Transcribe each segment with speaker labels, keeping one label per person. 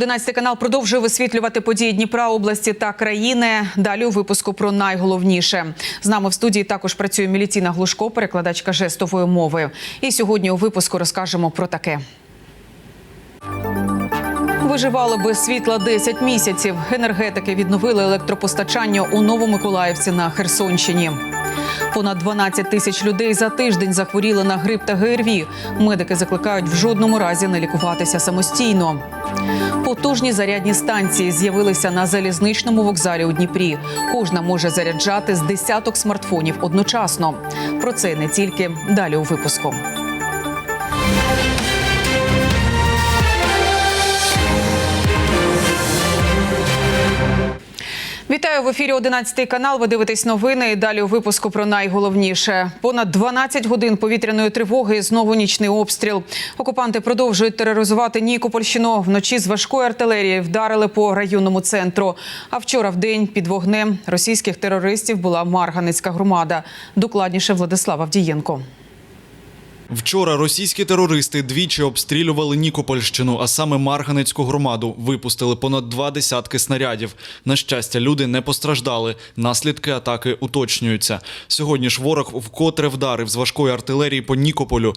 Speaker 1: Вітаю, 11 канал продовжує висвітлювати події Дніпра, області та країни. Далі у випуску про найголовніше. З нами в студії також працює Міліціна Глушко, перекладачка жестової мови. І сьогодні у випуску розкажемо про таке. Виживали без світла 10 місяців. Енергетики відновили електропостачання у Новомиколаївці на Херсонщині. Понад 12 тисяч людей за тиждень захворіли на грип та ГРВІ. Медики закликають в жодному разі не лікуватися самостійно. Потужні зарядні станції з'явилися на залізничному вокзалі у Дніпрі. Кожна може заряджати з десяток смартфонів одночасно. Про це не тільки далі у випуску. Вітаю в ефірі 11 канал. Ви дивитесь новини. І далі у випуску про найголовніше. Понад 12 годин повітряної тривоги. Знову нічний обстріл. Окупанти продовжують тероризувати Нікопольщину. Вночі з важкої артилерії вдарили по районному центру. А вчора в день під вогнем російських терористів була Марганицька громада. Докладніше Владислава Авдієнко.
Speaker 2: Вчора російські терористи двічі обстрілювали Нікопольщину, а саме Марганецьку громаду. Випустили понад два десятки снарядів. На щастя, люди не постраждали. Наслідки атаки уточнюються. Сьогодні ж ворог вкотре вдарив з важкої артилерії по Нікополю.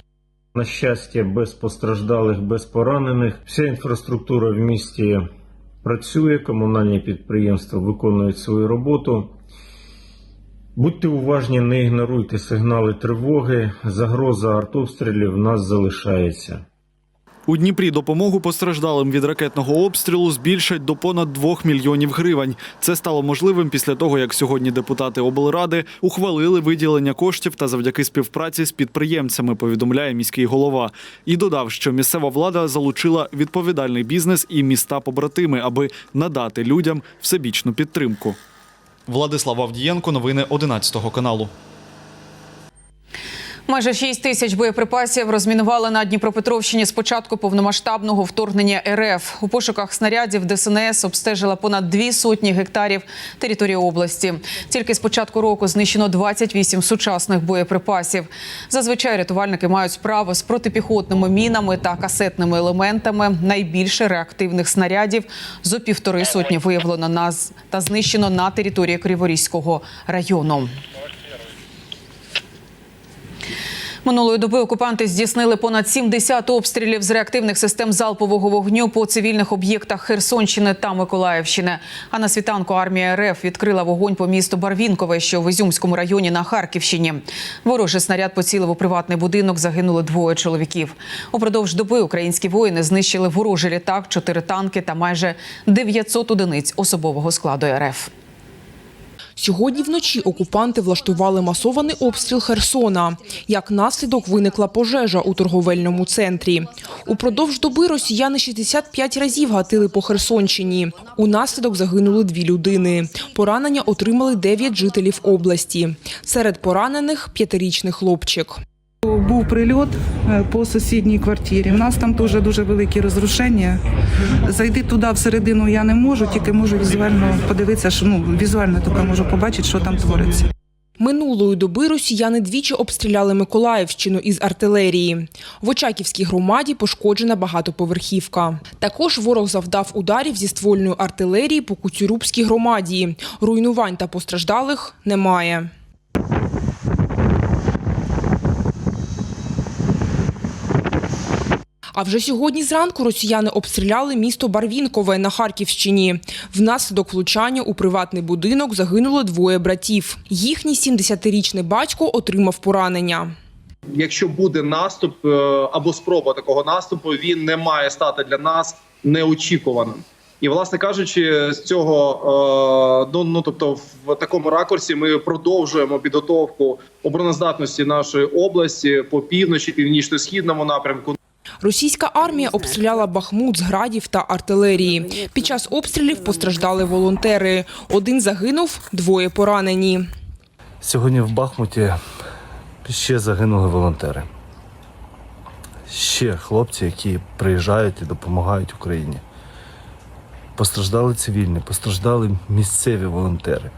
Speaker 3: На щастя, без постраждалих, без поранених. Вся інфраструктура в місті працює, комунальні підприємства виконують свою роботу. Будьте уважні, не ігноруйте сигнали тривоги. Загроза артобстрілів в нас залишається.
Speaker 2: У Дніпрі допомогу постраждалим від ракетного обстрілу збільшать до понад 2 мільйонів гривень. Це стало можливим після того, як сьогодні депутати облради ухвалили виділення коштів та завдяки співпраці з підприємцями. Повідомляє міський голова. І додав, що місцева влада залучила відповідальний бізнес і міста побратими, аби надати людям всебічну підтримку. Владислав Авдієнко, новини 11 каналу.
Speaker 1: Майже 6 тисяч боєприпасів розмінували на Дніпропетровщині з початку повномасштабного вторгнення РФ. У пошуках снарядів ДСНС обстежила понад дві сотні гектарів території області. Тільки з початку року знищено 28 сучасних боєприпасів. Зазвичай рятувальники мають справу з протипіхотними мінами та касетними елементами. Найбільше реактивних снарядів зо півтори сотні виявлено на та знищено на території Криворізького району. Минулої доби окупанти здійснили понад 70 обстрілів з реактивних систем залпового вогню по цивільних об'єктах Херсонщини та Миколаївщини. А на світанку армія РФ відкрила вогонь по місту Барвінкове, що в Ізюмському районі на Харківщині. Ворожий снаряд поцілив у приватний будинок. Загинули двоє чоловіків. Упродовж доби українські воїни знищили ворожий літак, чотири танки та майже 900 одиниць особового складу РФ.
Speaker 4: Сьогодні вночі окупанти влаштували масований обстріл Херсона. Як наслідок виникла пожежа у торговельному центрі. Упродовж доби росіяни 65 разів гатили по Херсонщині. У наслідок загинули дві людини. Поранення отримали 9 жителів області. Серед поранених – п'ятирічний хлопчик.
Speaker 5: Був прильот е, по сусідній квартирі. У нас там теж дуже великі розрушення. Зайти туди всередину я не можу, тільки можу візуально подивитися, що ну візуально тільки можу побачити, що там твориться.
Speaker 4: Минулої доби росіяни двічі обстріляли Миколаївщину із артилерії. В Очаківській громаді пошкоджена багатоповерхівка. Також ворог завдав ударів зі ствольної артилерії по Куцюрубській громаді. Руйнувань та постраждалих немає. А вже сьогодні зранку росіяни обстріляли місто Барвінкове на Харківщині. Внаслідок влучання у приватний будинок загинуло двоє братів. Їхній 70-річний батько отримав поранення.
Speaker 6: якщо буде наступ е, або спроба такого наступу, він не має стати для нас неочікуваним. І, власне кажучи, з цього е, ну, ну тобто, в такому ракурсі ми продовжуємо підготовку обороноздатності нашої області по півночі, північно-східному напрямку.
Speaker 4: Російська армія обстріляла Бахмут з градів та артилерії. Під час обстрілів постраждали волонтери. Один загинув, двоє поранені.
Speaker 7: Сьогодні в Бахмуті ще загинули волонтери. Ще хлопці, які приїжджають і допомагають Україні. Постраждали цивільні, постраждали місцеві волонтери.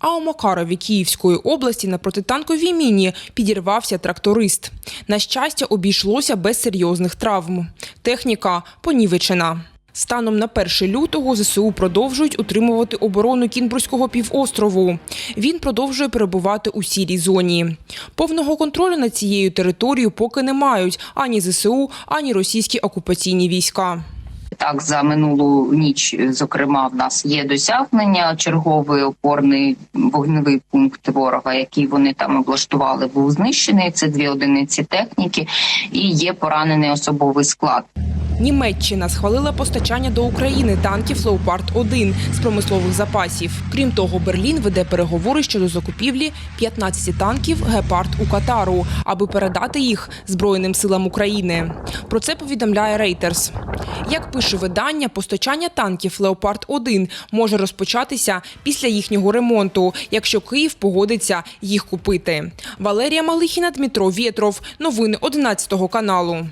Speaker 4: А у Макарові Київської області на протитанковій міні підірвався тракторист. На щастя, обійшлося без серйозних травм. Техніка понівечена. Станом на 1 лютого ЗСУ продовжують утримувати оборону Кінбурзького півострову. Він продовжує перебувати у сірій зоні. Повного контролю над цією територією поки не мають ані ЗСУ, ані російські окупаційні війська.
Speaker 8: Так, за минулу ніч, е, зокрема, в нас є досягнення. Черговий опорний вогневий пункт ворога, який вони там облаштували, був знищений. Це дві одиниці техніки, і є поранений особовий склад.
Speaker 4: Німеччина схвалила постачання до України танків Леопард 1 з промислових запасів. Крім того, Берлін веде переговори щодо закупівлі 15 танків Гепард у Катару, аби передати їх Збройним силам України. Про це повідомляє Reuters. Як пише видання, постачання танків Леопард 1 може розпочатися після їхнього ремонту, якщо Київ погодиться їх купити. Валерія Малихіна, Дмитро Вєтров. Новини 11 каналу.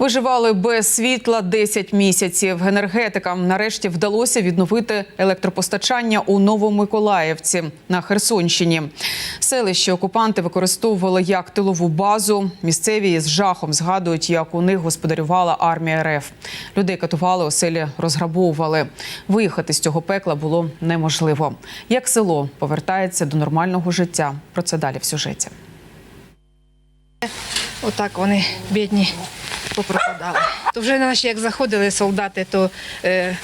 Speaker 1: Виживали без світла 10 місяців. Енергетикам нарешті вдалося відновити електропостачання у Новомиколаївці на Херсонщині. Селище окупанти використовували як тилову базу. Місцеві з жахом згадують, як у них господарювала армія РФ. Людей катували, оселі розграбовували. Виїхати з цього пекла було неможливо. Як село повертається до нормального життя? Про це далі в сюжеті.
Speaker 9: Отак вони бідні попропадали. То вже наші, як заходили солдати, то е, е,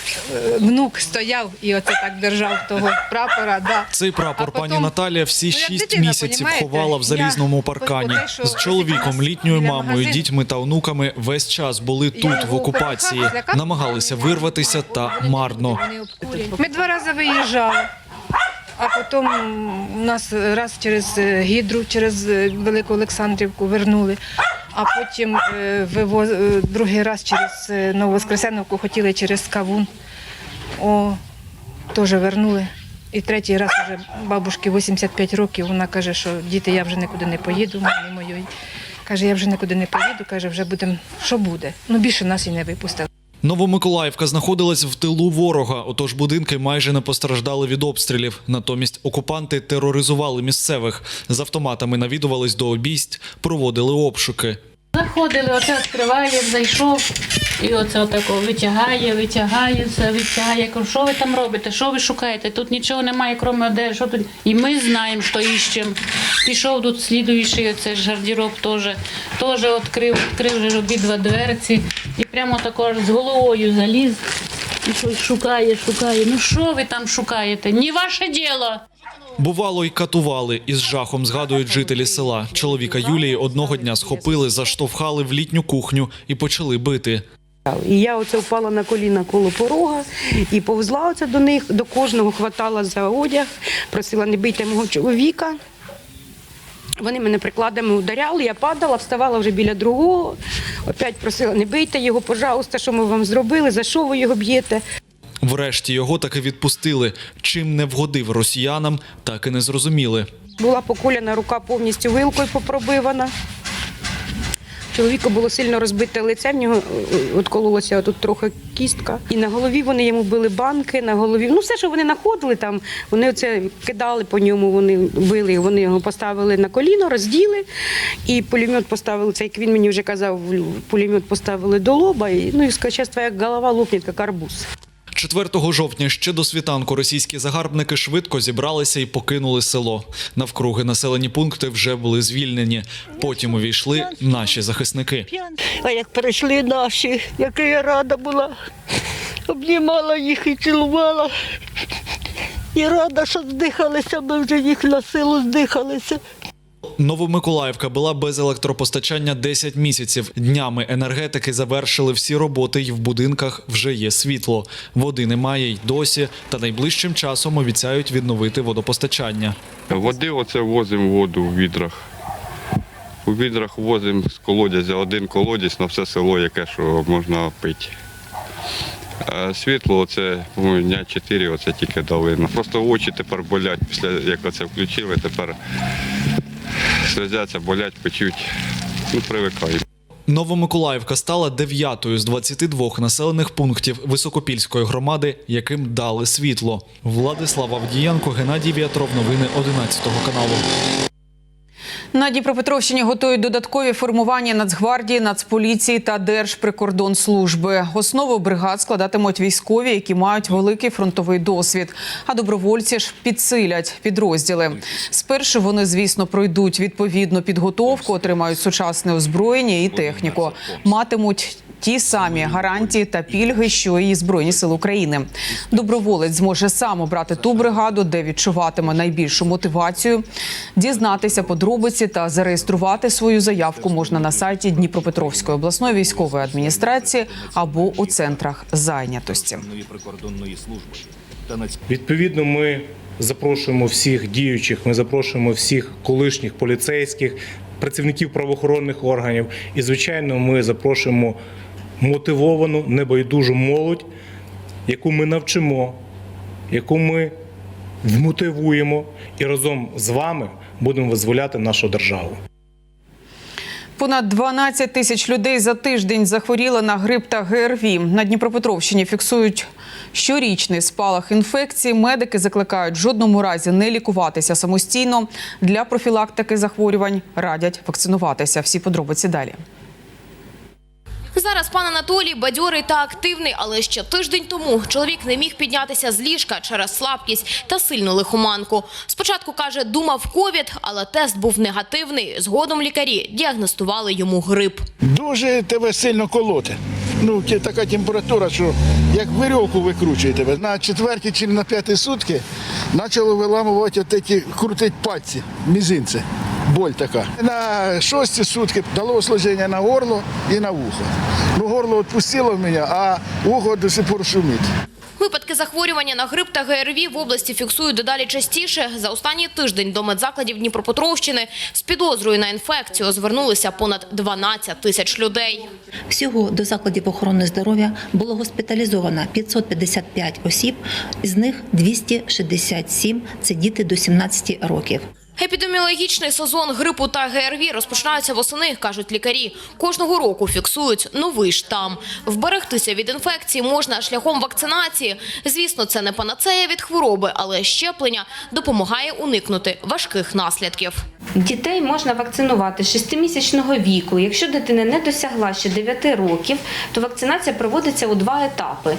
Speaker 9: внук стояв і оце так держав того прапора. Да.
Speaker 2: Цей прапор
Speaker 9: потім-
Speaker 2: пані Наталія всі
Speaker 9: Ну,
Speaker 2: шість
Speaker 9: дитина,
Speaker 2: місяців
Speaker 9: понімаєте?
Speaker 2: ховала в залізному
Speaker 9: Я
Speaker 2: паркані. З чоловіком, літньою мамою,
Speaker 9: магазину.
Speaker 2: дітьми та онуками весь час були тут,
Speaker 9: його
Speaker 2: в окупації. Намагалися вирватися та марно.
Speaker 9: Ми два рази виїжджали. А потім у нас раз через е, Гідру, через е, Велику Олександрівку вернули, а потім е, вивоз... е, другий раз через е, Нововоскресеновку хотіли через Кавун. О, теж вернули. І третій раз вже бабушці 85 років. Вона каже, що діти, я вже нікуди не поїду, мамі моєї. Каже, я вже нікуди не поїду, каже, вже будемо, що буде. Ну більше нас і не випустили.
Speaker 2: Новомиколаївка знаходилась в тилу ворога, отож будинки майже не постраждали від обстрілів. Натомість окупанти тероризували місцевих. З автоматами навідувались до обійсть, проводили обшуки.
Speaker 10: Заходили, оце відкриває, зайшов, і оце отако витягає, витягає, все витягає. Я кажу, що ви там робите? Що ви шукаєте? Тут нічого немає, крім одежі. Що тут? І ми знаємо, що іщемо. Пішов тут слідуючий, оце ж гардероб теж. Теж відкрив, відкрив обидва дверці. І прямо також з головою заліз. І щось шукає, шукає. Ну що ви там шукаєте? Не ваше діло.
Speaker 2: Бувало, й катували. Із жахом згадують жителі села. Чоловіка Юлії одного дня схопили, заштовхали в літню кухню і почали бити.
Speaker 11: І я оце впала на коліна коло порога і повзла оце до них, до кожного хватала за одяг, просила не бийте мого чоловіка. Вони мене прикладами ударяли, я падала, вставала вже біля другого. Опять просила, не бийте його, пожалуйста, що ми вам зробили, за що ви його б'єте.
Speaker 2: Врешті його таки відпустили. Чим не вгодив росіянам, так і не зрозуміли.
Speaker 11: Була поколяна рука повністю вилкою попробивана. Чоловіку було сильно розбите лице, в нього е, тут трохи кістка. І на голові вони йому били банки, на голові. Ну, все, що вони знаходили там, вони це кидали по ньому, вони били, вони його поставили на коліно, розділи. І пулемет поставили, це як він мені вже казав, пулемет поставили до лоба. І, ну і сказав, твоя голова лопне, як арбуз.
Speaker 2: 4 жовтня ще до світанку російські загарбники швидко зібралися і покинули село. Навкруги населені пункти вже були звільнені. Потім увійшли наші захисники.
Speaker 12: А як прийшли наші, яка я рада була, обнімала їх і цілувала. І рада, що здихалися, ми вже їх на силу здихалися.
Speaker 2: Новомиколаївка була без електропостачання 10 місяців. Днями енергетики завершили всі роботи, і в будинках вже є світло. Води немає й досі, та найближчим часом обіцяють відновити водопостачання.
Speaker 13: Води оце возимо воду у відрах. У відрах возимо з колодязя один колодязь на все село, яке що можна пити. А світло оце дня 4 оце тільки дали. Просто очі тепер болять після як оце включили, тепер сльозяться, болять, печуть. Ну, привикаємо.
Speaker 2: Новомиколаївка стала дев'ятою з 22 населених пунктів Високопільської громади, яким дали світло. Владислав Авдієнко, Геннадій В'ятров. Новини 11 каналу.
Speaker 1: На Дніпропетровщині готують додаткові формування Нацгвардії, Нацполіції та Держприкордонслужби. Основу бригад складатимуть військові, які мають великий фронтовий досвід. А добровольці ж підсилять підрозділи. Спершу вони, звісно, пройдуть відповідну підготовку, отримають сучасне озброєння і техніку. Матимуть ті самі гарантії та пільги, що і Збройні Сили України. Доброволець зможе сам обрати ту бригаду, де відчуватиме найбільшу мотивацію. Дізнатися подробиці та зареєструвати свою заявку можна на сайті Дніпропетровської обласної військової адміністрації або у центрах зайнятості.
Speaker 14: Відповідно, ми запрошуємо всіх діючих, ми запрошуємо всіх колишніх поліцейських, працівників правоохоронних органів. І, звичайно, ми запрошуємо мотивовану, небайдужу молодь, яку ми навчимо, яку ми вмотивуємо і разом з вами будемо визволяти нашу державу.
Speaker 1: Понад 12 тисяч людей за тиждень захворіли на грип та ГРВІ. На Дніпропетровщині фіксують щорічний спалах інфекції. Медики закликають в жодному разі не лікуватися самостійно. Для профілактики захворювань радять вакцинуватися. Всі подробиці далі.
Speaker 15: Зараз пан Анатолій бадьорий та активний, але ще тиждень тому чоловік не міг піднятися з ліжка через слабкість та сильну лихоманку. Спочатку каже, думав ковід, але тест був негативний. Згодом лікарі діагностували йому грип.
Speaker 16: Дуже тебе сильно колоти. Ну, така температура, що як вирьовку викручує тебе. На четверті чи на п'яті сутки почало виламувати крутить пальці, мізинці. Боль така. На шості сутки дало осложнення на горло і на вухо. Ну, горло відпустило в мене, а вухо до сих пор шумить.
Speaker 15: Випадки захворювання на грип та ГРВІ в області фіксують дедалі частіше. За останній тиждень до медзакладів Дніпропетровщини з підозрою на інфекцію звернулися понад 12 тисяч людей.
Speaker 17: Всього до закладів охорони здоров'я було госпіталізовано 555 осіб, з них 267 – це діти до 17 років.
Speaker 15: Епідеміологічний сезон грипу та ГРВІ розпочинається восени, кажуть лікарі. Кожного року фіксують новий штам. Вберегтися від інфекції можна шляхом вакцинації. Звісно, це не панацея від хвороби, але щеплення допомагає уникнути важких наслідків.
Speaker 18: Дітей можна вакцинувати з 6-місячного віку. Якщо дитина не досягла ще 9 років, то вакцинація проводиться у два етапи.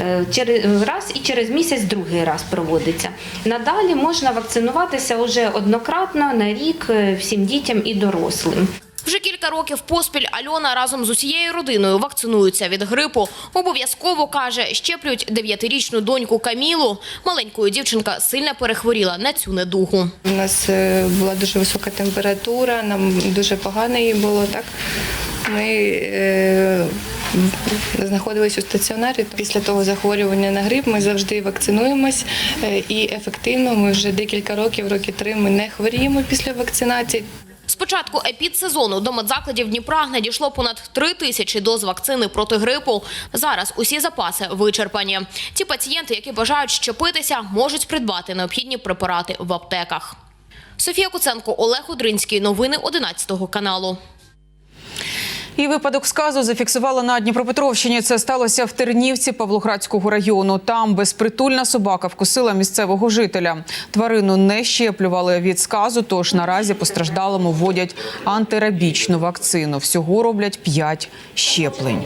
Speaker 18: Е, Через раз і через місяць другий раз проводиться. Надалі можна вакцинуватися уже однократно на рік е, всім дітям і дорослим.
Speaker 15: Вже кілька років поспіль Альона разом з усією родиною вакцинується від грипу. Обов'язково каже, щеплюють дев'ятирічну доньку Камілу. Маленькою дівчинка сильно перехворіла на цю недугу.
Speaker 19: У нас е, була дуже висока температура, нам дуже погано їй було так. Ми е, знаходились у стаціонарі. Після того захворювання на грип ми завжди вакцинуємось е, і ефективно. Ми вже декілька років, роки три ми не хворіємо після вакцинації.
Speaker 15: З початку епідсезону до медзакладів Дніпра надійшло понад три тисячі доз вакцини проти грипу. Зараз усі запаси вичерпані. Ті пацієнти, які бажають щепитися, можуть придбати необхідні препарати в аптеках. Софія Куценко, Олег Удринський. Новини 11 каналу.
Speaker 1: І випадок сказу зафіксували на Дніпропетровщині. Це сталося в Тернівці Павлоградського району. Там безпритульна собака вкусила місцевого жителя. Тварину не щеплювали від сказу, тож наразі постраждалому вводять антирабічну вакцину. Всього роблять 5 щеплень.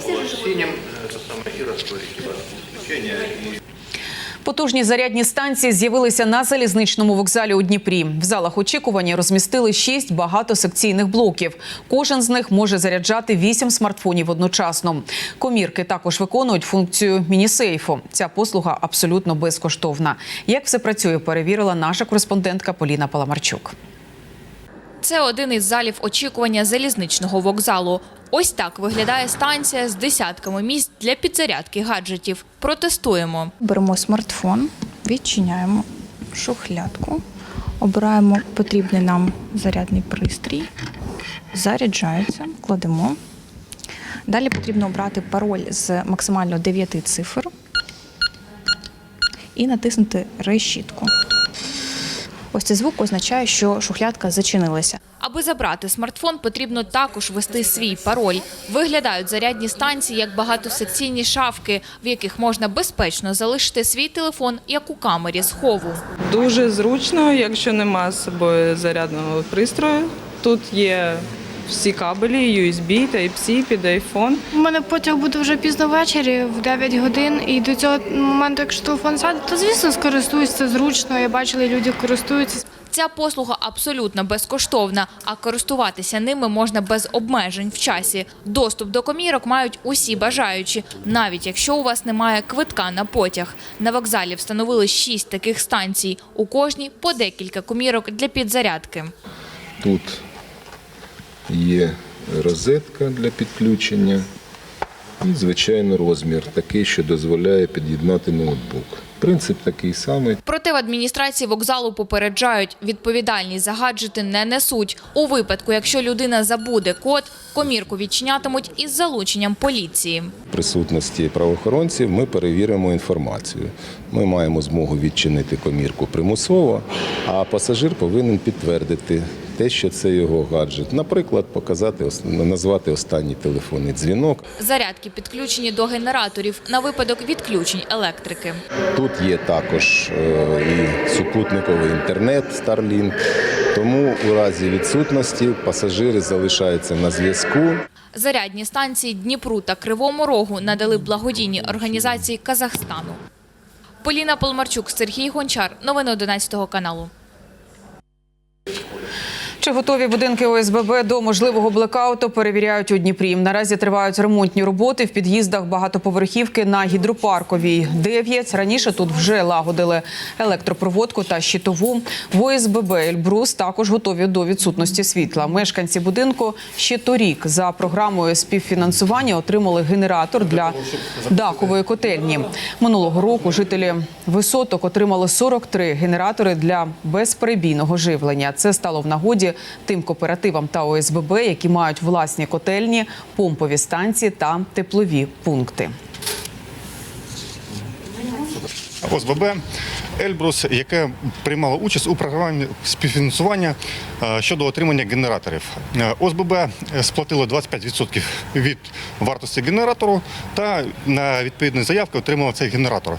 Speaker 1: Потужні зарядні станції з'явилися на залізничному вокзалі у Дніпрі. В залах очікування розмістили шість багатосекційних блоків. Кожен з них може заряджати вісім смартфонів одночасно. Комірки також виконують функцію міні-сейфу. Ця послуга абсолютно безкоштовна. Як все працює, перевірила наша кореспондентка Поліна Паламарчук.
Speaker 20: Це один із залів очікування залізничного вокзалу. Ось так виглядає станція з десятками місць для підзарядки гаджетів. Протестуємо.
Speaker 21: Беремо смартфон, відчиняємо шухлядку, обираємо потрібний нам зарядний пристрій, заряджається, кладемо. Далі потрібно обрати пароль з максимально 9 цифр і натиснути решітку. Ось цей звук означає, що шухлядка зачинилася.
Speaker 20: Аби забрати смартфон, потрібно також ввести свій пароль. Виглядають зарядні станції як багатосекційні шафки, в яких можна безпечно залишити свій телефон, як у камері схову.
Speaker 22: Дуже зручно, якщо нема з собою зарядного пристрою.
Speaker 23: Тут є всі кабелі, USB, Type-C під iPhone.
Speaker 22: У мене потяг буде вже пізно ввечері, в 9 годин, і до цього моменту, якщо телефон сяде, то звісно скористуюсь, це зручно. Я бачила, люди користуються.
Speaker 20: Ця послуга абсолютно безкоштовна, а користуватися ними можна без обмежень в часі. Доступ до комірок мають усі бажаючі, навіть якщо у вас немає квитка на потяг. На вокзалі встановили шість таких станцій. У кожній по декілька комірок для підзарядки.
Speaker 24: Тут є розетка для підключення і, звичайно, розмір такий, що дозволяє під'єднати ноутбук. Принцип такий самий.
Speaker 20: Проте в адміністрації вокзалу попереджають, відповідальність за гаджети не несуть. У випадку, якщо людина забуде код, комірку відчинятимуть із залученням поліції.
Speaker 24: В присутності правоохоронців ми перевіримо інформацію. Ми маємо змогу відчинити комірку примусово, а пасажир повинен підтвердити те, що це його гаджет. Наприклад, показати назвати останній телефонний дзвінок.
Speaker 20: Зарядки підключені до генераторів на випадок відключень електрики.
Speaker 24: Тут є також е, і супутниковий інтернет Starlink, тому у разі відсутності пасажири залишаються на зв'язку.
Speaker 20: Зарядні станції Дніпру та Кривому Рогу надали благодійні організації Казахстану. Поліна Полмарчук, Сергій Гончар. Новини 11 каналу.
Speaker 1: Чи готові будинки ОСББ до можливого блекауту перевіряють у Дніпрі. Наразі тривають ремонтні роботи в під'їздах багатоповерхівки на гідропарковій. Дев'ять раніше тут вже лагодили електропроводку та щитову. В ОСББ Ельбрус також готові до відсутності світла. Мешканці будинку ще торік за програмою співфінансування отримали генератор для дахової котельні. Минулого року жителі висоток отримали 43 генератори для безперебійного живлення. Це стало в нагоді тим кооперативам та ОСББ, які мають власні котельні, помпові станції та теплові пункти.
Speaker 25: ОСББ Ельбрус, яке приймало участь у програмі співфінансування е, щодо отримання генераторів. Е, ОСББ сплатило 25% від вартості генератору та на відповідні заявки отримало цей генератор.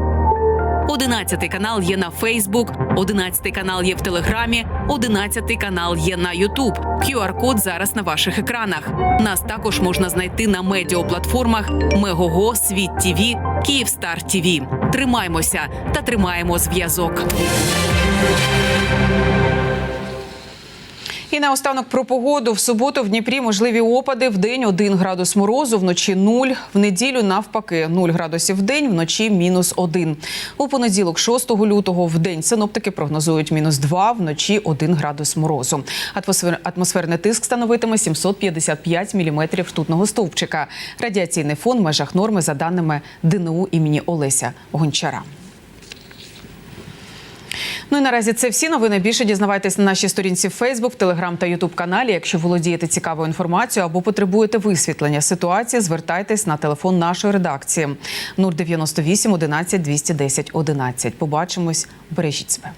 Speaker 26: 11 канал є на Фейсбук, 11 канал є в Телеграмі, 11 канал є на Ютуб. QR-код зараз на ваших екранах. Нас також можна знайти на медіаплатформах Мегого, Світ ТІВІ, Київстар ТІВІ. Тримаймося та тримаємо зв'язок.
Speaker 1: І наостанок про погоду. В суботу в Дніпрі можливі опади. В день 1 градус морозу, вночі 0. В неділю навпаки 0 градусів в день, вночі мінус 1. У понеділок 6 лютого в день синоптики прогнозують мінус 2, вночі 1 градус морозу. Атмосфер... Атмосферний тиск становитиме 755 міліметрів ртутного стовпчика. Радіаційний фон в межах норми за даними ДНУ імені Олеся Гончара. Ну і наразі це всі новини. Більше дізнавайтесь на нашій сторінці в Фейсбук, Телеграм та Ютуб каналі. Якщо володієте цікавою інформацією або потребуєте висвітлення ситуації, звертайтесь на телефон нашої редакції 098 11 210 11. Побачимось, бережіть себе.